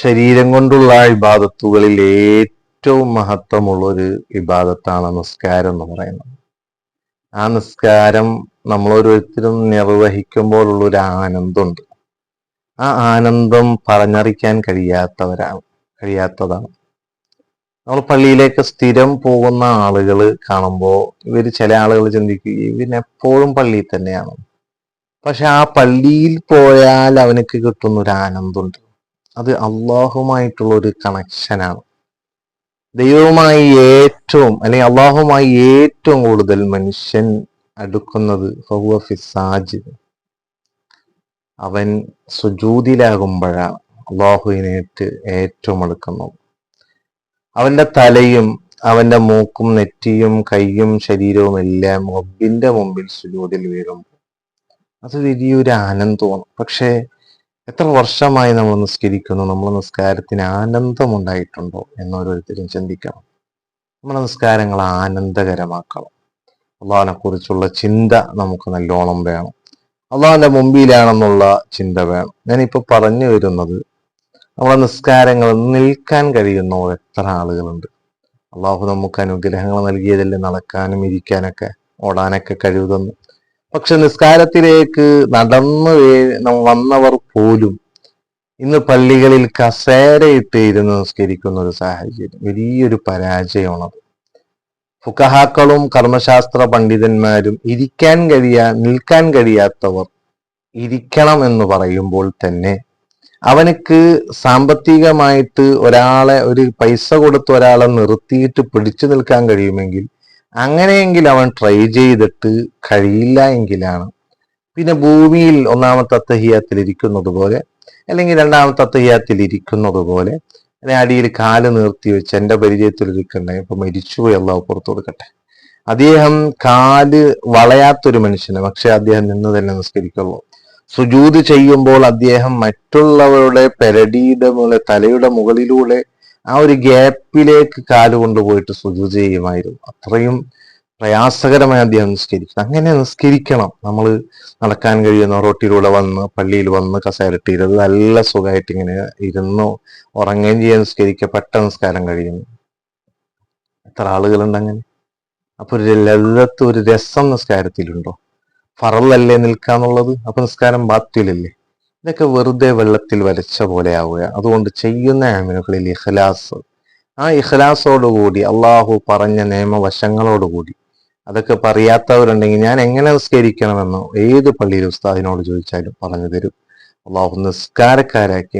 ശരീരം കൊണ്ടുള്ള ഇബാദത്തുകളിൽ ഏറ്റവും മഹത്വമുള്ള ഒരു ഇബാദത്താണ് നിസ്കാരം എന്ന് പറയുന്നത്. ആ നിസ്കാരം നമ്മൾ ഓരോരുത്തരും നിർവഹിക്കുമ്പോഴുള്ള ഒരു ആനന്ദമുണ്ട്. ആ ആനന്ദം പറഞ്ഞറിയിക്കാൻ കഴിയാത്തവരാണ് കഴിയാത്തതാണ്. നമ്മൾ പള്ളിയിലേക്ക് സ്ഥിരം പോകുന്ന ആളുകൾ കാണുമ്പോൾ ഇവർ ചില ആളുകൾ ചിന്തിക്കുക ഇവനെപ്പോഴും പള്ളിയിൽ തന്നെയാണ്. പക്ഷെ ആ പള്ളിയിൽ പോയാൽ അവനക്ക് കിട്ടുന്ന ഒരു ആനന്ദമുണ്ട്. അത് അള്ളാഹുമായിട്ടുള്ള ഒരു കണക്ഷനാണ് ദൈവവുമായി ഏറ്റവും അല്ലെങ്കിൽ അള്ളാഹുമായി ഏറ്റവും കൂടുതൽ മനുഷ്യൻ അടുക്കുന്നത് ഫിസാജിദ് അവൻ സുജൂതിലാകുമ്പോഴാണ് അള്ളാഹുവിനേറ്റ് ഏറ്റവും അടുക്കുന്നത്. അവന്റെ തലയും അവന്റെ മൂക്കും നെറ്റിയും കൈയും ശരീരവും എല്ലാം റബ്ബിന്റെ മുമ്പിൽ സുജൂതിൽ വീഴുമ്പോൾ അത് വലിയൊരു ആനന്ദമാണ്. പക്ഷേ എത്ര വർഷമായി നമ്മൾ നിസ്കരിക്കുന്നു? നമ്മൾ നിസ്കാരത്തിന് ആനന്ദമുണ്ടായിട്ടുണ്ടോ എന്നോരോരുത്തരും ചിന്തിക്കണം. നമ്മുടെ നിസ്കാരങ്ങൾ ആനന്ദകരമാക്കണം. അള്ളാഹിനെ കുറിച്ചുള്ള ചിന്ത നമുക്ക് നല്ലോണം വേണം. അള്ളാഹിന്റെ മുമ്പിലാണെന്നുള്ള ചിന്ത വേണം. ഞാനിപ്പോ പറഞ്ഞു വരുന്നത് നമ്മുടെ നിസ്കാരങ്ങൾ നിൽക്കാൻ കഴിയുന്ന എത്ര ആളുകളുണ്ട്. അള്ളാഹു നമുക്ക് അനുഗ്രഹങ്ങൾ നൽകിയതല്ലേ നടക്കാനും ഇരിക്കാനൊക്കെ ഓടാനൊക്കെ കഴിവ് പക്ഷെ നിസ്കാരത്തിലേക്ക് നടന്നു വന്നവർ പോലും ഇന്ന് പള്ളികളിൽ കസേരയിട്ട് ഇരുന്ന് നിസ്കരിക്കുന്ന ഒരു സാഹചര്യം വലിയൊരു പരാജയമാണത് ഫുക്കഹാക്കളും കർമ്മശാസ്ത്ര പണ്ഡിതന്മാരും ഇരിക്കാൻ കഴിയാ നിൽക്കാൻ കഴിയാത്തവർ ഇരിക്കണം എന്ന് പറയുമ്പോൾ തന്നെ അവനക്ക് സാമ്പത്തികമായിട്ട് ഒരാളെ ഒരു പൈസ കൊടുത്ത് ഒരാളെ നിർത്തിയിട്ട് പിടിച്ചു നിൽക്കാൻ കഴിയുമെങ്കിൽ അങ്ങനെയെങ്കിൽ അവൻ ട്രൈ ചെയ്തിട്ട് കഴിയില്ല എങ്കിലാണ്. പിന്നെ ഭൂമിയിൽ ഒന്നാമത്തെ അത്തഹിയാത്തിൽ ഇരിക്കുന്നത് പോലെ അല്ലെങ്കിൽ രണ്ടാമത്തെ അത്തഹിയാത്തിൽ ഇരിക്കുന്നത് പോലെ അടിയിൽ കാൽ നിർത്തി വെച്ച് എന്റെ പരിചയത്തിൽ ഇരിക്കണ്ടേ. ഇപ്പൊ മരിച്ചുപോയി അള്ളാഹു പുറത്തു കൊടുക്കട്ടെ. അദ്ദേഹം കാൽ വളയാത്തൊരു മനുഷ്യന് പക്ഷെ അദ്ദേഹം നിന്ന് തന്നെ നിസ്കരിക്കുള്ളൂ. സുജൂത് ചെയ്യുമ്പോൾ അദ്ദേഹം മറ്റുള്ളവരുടെ പെരടിയുടെ തലയുടെ മുകളിലൂടെ ആ ഒരു ഗ്യാപ്പിലേക്ക് കാൽ കൊണ്ടുപോയിട്ട് സുജു ചെയ്യുമായിരുന്നു. അത്രയും പ്രയാസകരമായി അദ്ദേഹം നിസ്കരിക്കണം അങ്ങനെ നിസ്കരിക്കണം. നമ്മൾ നടക്കാൻ കഴിയുന്ന റോട്ടിലൂടെ വന്ന് പള്ളിയിൽ വന്ന് കസേരട്ടിയിരുന്നത് നല്ല സുഖമായിട്ട് ഇങ്ങനെ ഇരുന്ന് ഉറങ്ങുകയും ചെയ്യാൻ നിസ്കരിക്കുക. നിസ്കരിക്കപ്പെട്ട നിസ്കാരം കഴിയുന്നു. എത്ര ആളുകളുണ്ട് അങ്ങനെ? അപ്പൊ ഒരു ലളിതത്ത് ഒരു രസം നിസ്കാരത്തിലുണ്ടോ? ഫറലല്ലേ നിൽക്കാന്നുള്ളത്? അപ്പൊ നിസ്കാരം ബാത്യുലല്ലേ ഇതൊക്കെ വെറുതെ വെള്ളത്തിൽ വരച്ച പോലെ ആവുക. അതുകൊണ്ട് ചെയ്യുന്ന ആമിനുകളിൽ ഇഖ്ലാസ്. ആ ഇഖ്ലാസോടുകൂടി അള്ളാഹു പറഞ്ഞ നിയമവശങ്ങളോടുകൂടി അതൊക്കെ പറയാത്തവരുണ്ടെങ്കിൽ ഞാൻ എങ്ങനെ നിസ്കരിക്കണമെന്നോ ഏത് പള്ളിയിൽ ഉസ്താദിനോട് ചോദിച്ചാലും പറഞ്ഞു തരും. അള്ളാഹു നിസ്കാരക്കാരാക്കി